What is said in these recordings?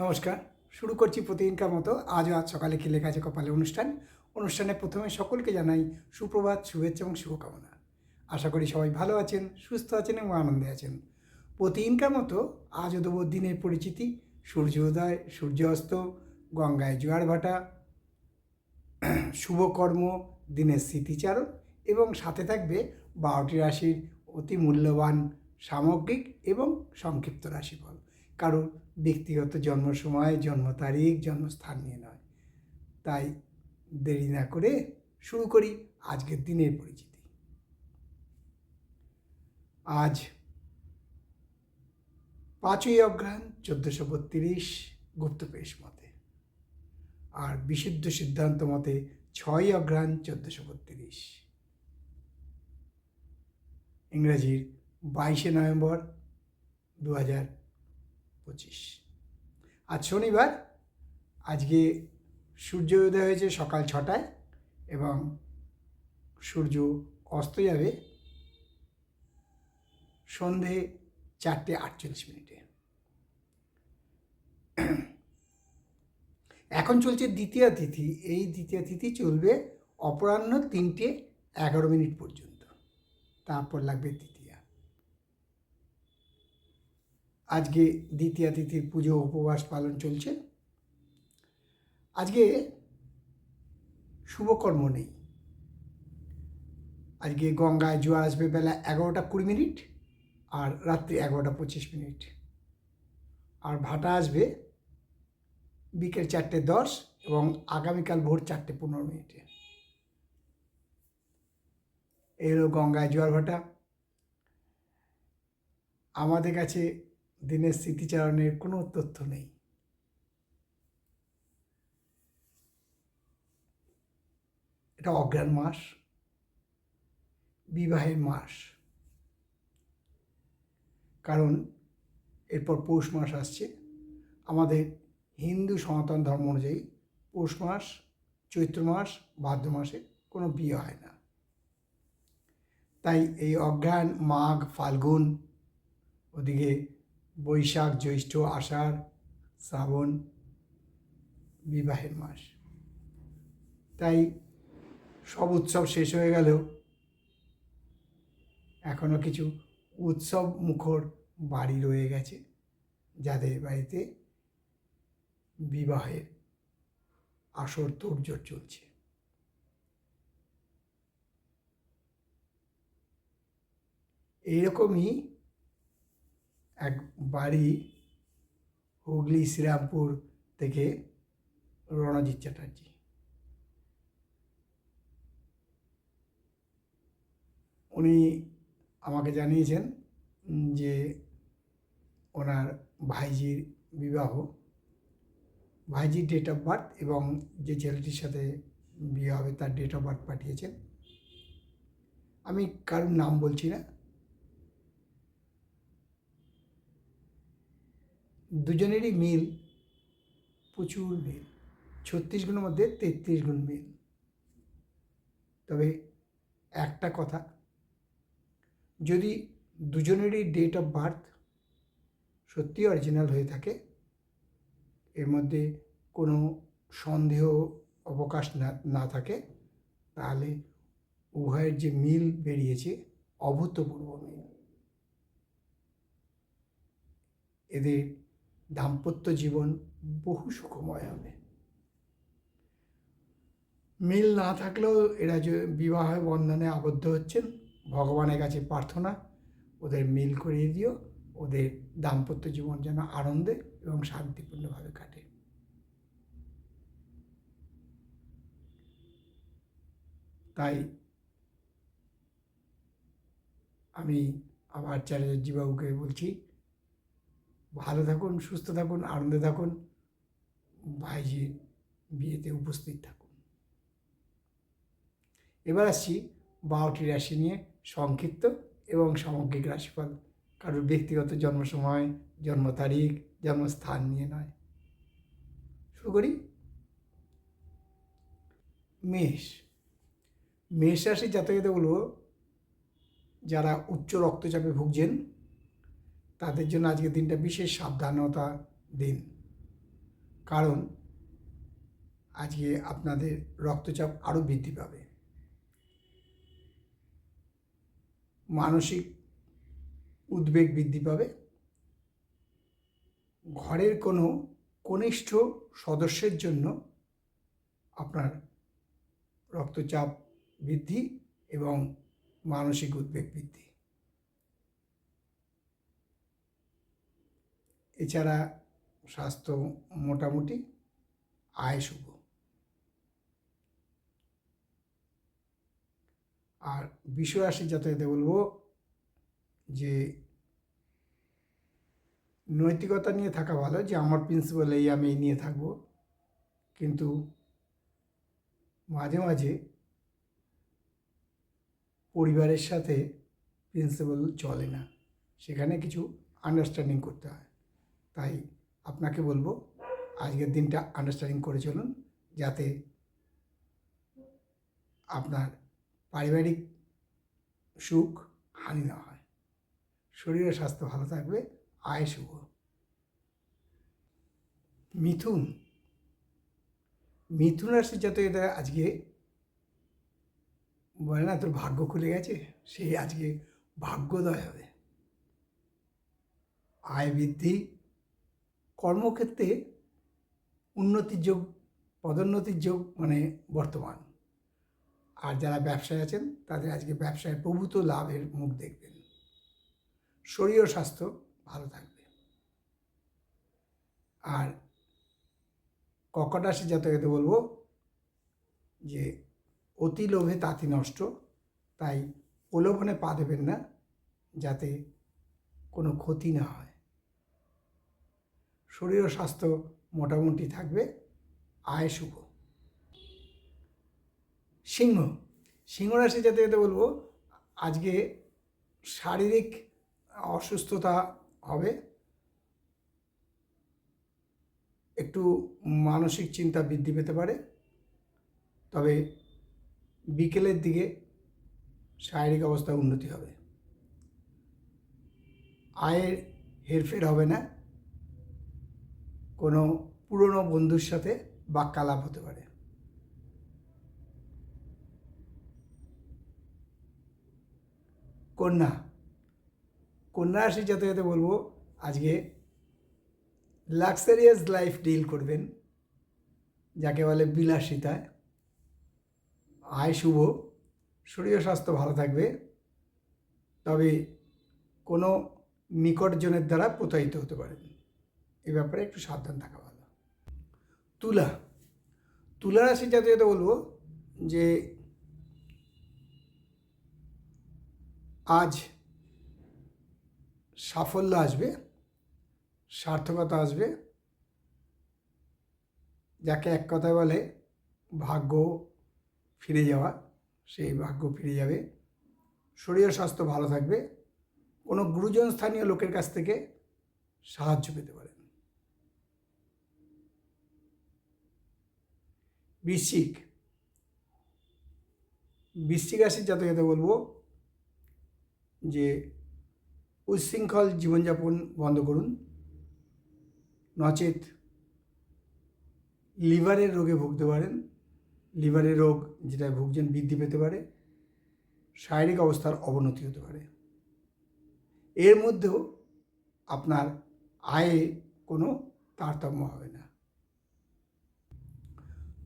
নমস্কার। শুরু করছি প্রতিদিনকার মতো। আজও আজ সকালে কি লেখা আছে কপালে অনুষ্ঠান? অনুষ্ঠানে প্রথমে সকলকে জানাই সুপ্রভাত, শুভেচ্ছা এবং শুভকামনা। আশা করি সবাই ভালো আছেন, সুস্থ আছেন এবং আনন্দে আছেন। প্রতিদিনকার মতো আজও দেবো দিনের পরিচিতি। সূর্যোদয় সূর্যাস্ত, গঙ্গায় জোয়ার ভাটা, শুভকর্ম, দিনের স্মৃতিচারণ এবং সাথে থাকবে বারোটি রাশির অতি মূল্যবান সামগ্রিক এবং সংক্ষিপ্ত রাশিফল। কারোর ব্যক্তিগত জন্ম সময়, জন্ম তারিখ, জন্মস্থান নিয়ে নয়। তাই দেরি না করে শুরু করি আজকের দিনের পরিচিতি। আজ পাঁচই অগ্রহায়ণ চোদ্দোশো বত্রিশ গুপ্তপেশ মতে আর বিশুদ্ধ সিদ্ধান্ত মতে ছয় অগ্রহায়ণ চোদ্দোশো বত্রিশ। ইংরাজির বাইশে নভেম্বর দু হাজার পঁচিশ। আজ শনিবার, আজকে সূর্য উদয় হয়েছে সকাল ছটায় এবং সূর্য অস্ত যাবে সন্ধে চারটে আটচল্লিশ মিনিটে। এখন চলছে দ্বিতীয় তিথি। এই দ্বিতীয় তিথি চলবে অপরাহ্ন তিনটে এগারো মিনিট পর্যন্ত। তারপর লাগবে তৃতীয়া। আজকে দ্বিতীয়া তিথির পুজো উপবাস পালন চলছে। আজকে শুভকর্ম নেই। আজকে গঙ্গায় জোয়ার আসবে বেলা এগারোটা কুড়ি মিনিট আর রাত্রি এগারোটা পঁচিশ মিনিট। আর ভাটা আসবে বিকেল চারটে দশ এবং আগামীকাল ভোর চারটে পনেরো মিনিটে। এই হলো গঙ্গায় জোয়ার ভাটা। আমাদের কাছে দিনের স্মৃতিচারণের কোনো তথ্য নেই। এটা অজ্ঞান মাস, বিবাহের মাস। কারণ এরপর পৌষ মাস আসছে। আমাদের হিন্দু সনাতন ধর্ম অনুযায়ী পৌষ মাস, চৈত্র মাস, ভাদ্র মাসে কোনো বিয়ে হয় না। তাই এই অজ্ঞান মাঘ, ফাল্গুন ওদিকে বৈশাখ, জ্যৈষ্ঠ, আষাঢ়, শ্রাবণ, বিবাহের মাস। তাই সব উৎসব শেষ হয়ে গেলেও এখনও কিছু উৎসব মুখর বাড়ি রয়ে গেছে যাদের বাড়িতে বিবাহের আসর তোড়জোড় চলছে। এইরকমই এক বাড়ি হুগলি, শ্রীরামপুর থেকে রণজিৎ চ্যাটার্জি। উনি আমাকে জানিয়েছেন যে ওনার ভাইজির বিবাহ। ভাইজির ডেট অফ বার্থ এবং যে ছেলেটির সাথে বিয়ে হবে তার ডেট অফ বার্থ পাঠিয়েছেন। আমি কারোর নাম বলছি না। দুজনেরই মিল, প্রচুর মিল। ছত্রিশ গুণের মধ্যে তেত্রিশ গুণ মিল। তবে একটা কথা, যদি দুজনেরই ডেট অফ বার্থ সত্যি অরিজিনাল হয়ে থাকে, এর মধ্যে কোনো সন্দেহ, অবকাশ না না থাকে, তাহলে উভয়ের যে মিল বেরিয়েছে, অভূতপূর্ব মিল। এদের দাম্পত্য জীবন বহু সুখময় হবে। মিল না থাকলেও এরা যে বিবাহ বন্ধনে আবদ্ধ হচ্ছেন। ভগবানের কাছে প্রার্থনা, ওদের মিল করিয়ে দিও, ওদের দাম্পত্য জীবন যেন আনন্দে এবং শান্তিপূর্ণভাবে কাটে। তাই আমি আবার চ্যাটার্জিবাবুকে বলছি ভালো থাকুন, সুস্থ থাকুন, আনন্দে থাকুন ভাইজির বিয়েতে উপস্থিত থাকুন। এবার আসছি বারোটি রাশি নিয়ে সংক্ষিপ্ত এবং সামগ্রিক রাশিফল। কারোর ব্যক্তিগত জন্ম সময় জন্ম তারিখ জন্মস্থান নিয়ে নয়। শুরু করি। মেষ। মেষ রাশির জাতকগুলো যারা উচ্চ রক্তচাপে ভুগছেন তাদের জন্য আজকের দিনটা বিশেষ সাবধানতা দিন। কারণ আজকে আপনাদের রক্তচাপ আরও বৃদ্ধি পাবে। মানসিক উদ্বেগ বৃদ্ধি পাবে। ঘরের কোনো কনিষ্ঠ সদস্যের জন্য আপনার রক্তচাপ বৃদ্ধি এবং মানসিক উদ্বেগ বৃদ্ধি। এছাড়া স্বাস্থ্য মোটামুটি আয় শুভ। আর বিষয় আসি যাতে বলব যে নৈতিকতা নিয়ে থাকা ভালো, যে আমার প্রিন্সিপাল এই আমি এই নিয়ে থাকব। কিন্তু মাঝে মাঝে পরিবারের সাথে প্রিন্সিপাল চলে না। সেখানে কিছু আন্ডারস্ট্যান্ডিং করতে হয়। তাই আপনাকে বলব আজকের দিনটা আন্ডারস্ট্যান্ডিং করে চলুন যাতে আপনার পারিবারিক সুখ হানি না হয়। শরীরের স্বাস্থ্য ভালো থাকবে, আয় শুভ। মিথুন। মিথুন রাশি যত এদের আজকে বলে না, তোর ভাগ্য খুলে গেছে? সেই আজকে ভাগ্যোদয় হবে। আয় বৃদ্ধি কর্মক্ষেত্রে উন্নতির যোগ, পদোন্নতির যোগ মানে বর্তমান। আর যারা ব্যবসায় আছেন, তাদের আজকে ব্যবসায় প্রভূত লাভের মুখ দেখবেন। শরীর ও স্বাস্থ্য ভালো থাকবে। আর কর্কট রাশি জাতকেতে বলব যে, অতি লোভে তাঁতি নষ্ট, তাই প্রলোভনে পা দেবেন না, যাতে কোনো ক্ষতি না হয়। শরীর স্বাস্থ্য মোটামুটি থাকবে। আয় শুভ। সিংহ। সিংহ রাশি যাতে যেতে বলব, আজকে শারীরিক অসুস্থতা হবে। একটু মানসিক চিন্তা বৃদ্ধি পেতে পারে। তবে বিকেলের দিকে শারীরিক অবস্থা উন্নতি হবে। আয়ের হেরফের হবে না। কোনো পুরনো বন্ধুর সাথে বাক্যালাপ হতে পারে। কন্যা কন্যা রাশি যাতে যাতে বলব, আজকে লাক্সারিয়াস লাইফ ডিল করবেন, যাকে বলে বিলাসিতায় আয় শুভ, শরীর স্বাস্থ্য ভালো থাকবে, তবে কোনো নিকটজনের দ্বারা প্রতারিত হতে পারেন। এ ব্যাপারে একটু সাবধান থাকা ভালো। তুলা তুলা রাশি জাতীয়তে বলব যে আজ সাফল্য আসবে, সার্থকতা আসবে। যাকে এক কথায় বলে ভাগ্য ফিরে যাওয়া, সেই ভাগ্য ফিরে যাবে। শরীর স্বাস্থ্য ভালো থাকবে। কোনো গুরুজন স্থানীয় লোকের কাছ থেকে সাহায্য পেতে পারেন বৃশ্চিক। বৃশ্চিক রাশির জাতকতে বলব যে উচ্ছৃঙ্খল জীবনযাপন বন্ধ করুন। নচেত লিভারের রোগে ভুগতে পারেন। লিভারের রোগ যেটা ভুগছেন বৃদ্ধি পেতে পারে। শারীরিক অবস্থার অবনতি হতে পারে। এর মধ্যেও আপনার আয়ে কোনো তারতম্য হবে না।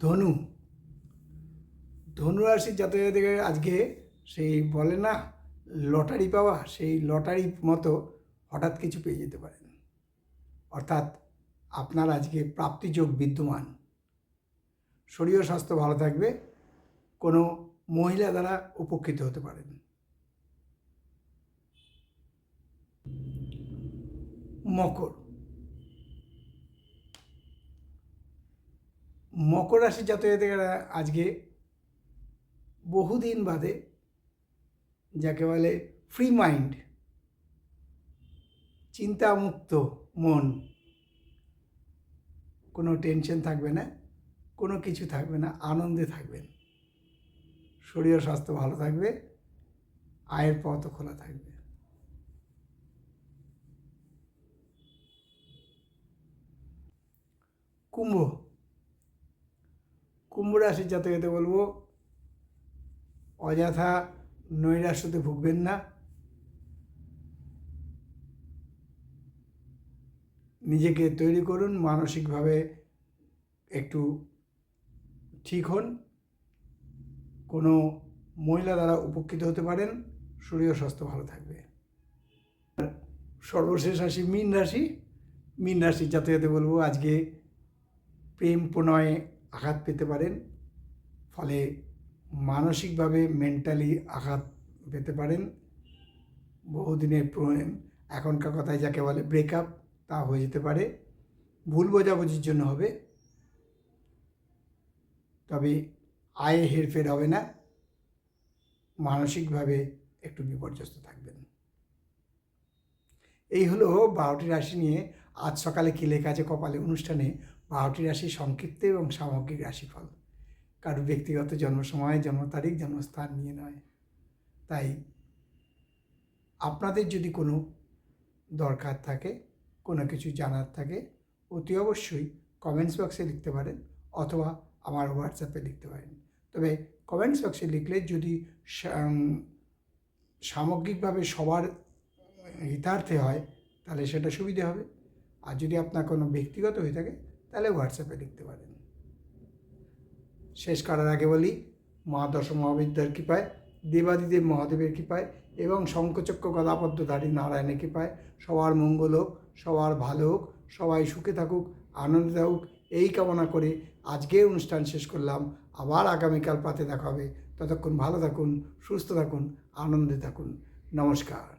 ধনু ধনু রাশির জাতক আজকে সেই বলে না, লটারি পাওয়া, সেই লটারি মতো হঠাৎ কিছু পেয়ে যেতে পারেন। অর্থাৎ আপনার আজকে প্রাপ্তিযোগ বিদ্যমান। শরীর স্বাস্থ্য ভালো থাকবে, কোনো মহিলা দ্বারা উপকৃত হতে পারেন। মকর মকর রাশি জাতকেরা আজকে বহুদিন বাদে যাকে বলে ফ্রি মাইন্ড চিন্তামুক্ত মন, কোনো টেনশন থাকবে না, কোনো কিছু থাকবে না, আনন্দে থাকবেন। শরীর স্বাস্থ্য ভালো থাকবে, আয়ের পথও খোলা থাকবে। কুম্ভ কুম্ভ রাশির জাতকতে বলব, অযথা নৈরাশ্যতে ভুগবেন না। নিজেকে তৈরি করুন, মানসিকভাবে একটু ঠিক হন। কোনো মহিলা দ্বারা উপকৃত হতে পারেন শরীর স্বাস্থ্য ভালো থাকবে। সর্বশেষ রাশি মীন রাশি। মীন রাশির যাতে যাতে বলব, আজকে প্রেম প্রণয়ে আঘাত পেতে পারেন, ফলে মানসিকভাবে মেন্টালি আঘাত পেতে পারেন। বহুদিনের প্রেম এখনকার কথায় যাকে বলে ব্রেকআপ তা হয়ে যেতে পারে। ভুল বোঝাবুঝির জন্য হবে। তবে আয়ে হেরফের হবে না। মানসিকভাবে একটু বিপর্যস্ত থাকবেন। এই হলো বারোটি রাশি নিয়ে আজ সকালে কি লেখা আছে কপালে অনুষ্ঠানে বারোটি রাশি সংক্ষিপ্ত এবং সামগ্রিক রাশিফল। কারও ব্যক্তিগত জন্ম সময় জন্ম তারিখ, জন্মস্থান নিয়ে নয়। তাই আপনাদের যদি কোনো দরকার থাকে, কোনো কিছু জানার থাকে, অতি অবশ্যই কমেন্টস বক্সে লিখতে পারেন অথবা আমার হোয়াটসঅ্যাপে লিখতে পারেন। তবে কমেন্টস বক্সে লিখলে যদি সামগ্রিকভাবে সবার হিতার্থে হয়, তাহলে সেটা সুবিধে হবে। আর যদি আপনার কোনো ব্যক্তিগত হয়ে থাকে তাহলে হোয়াটসঅ্যাপে লিখতে পারেন। শেষ করার আগে বলি মা দশ মহাবিদ্যার কৃপায়, দেবাদিদেব মহাদেবের কৃপায় এবং শঙ্কচক্র গদাপদ্মধারী নারায়ণের কৃপায় সবার মঙ্গল হোক, সবার ভালো হোক, সবাই সুখে থাকুক, আনন্দে থাকুক, এই কামনা করে আজকের অনুষ্ঠান শেষ করলাম। আবার আগামীকাল পাতে দেখা হবে। ততক্ষণ ভালো থাকুন, সুস্থ থাকুন, আনন্দে থাকুন। নমস্কার।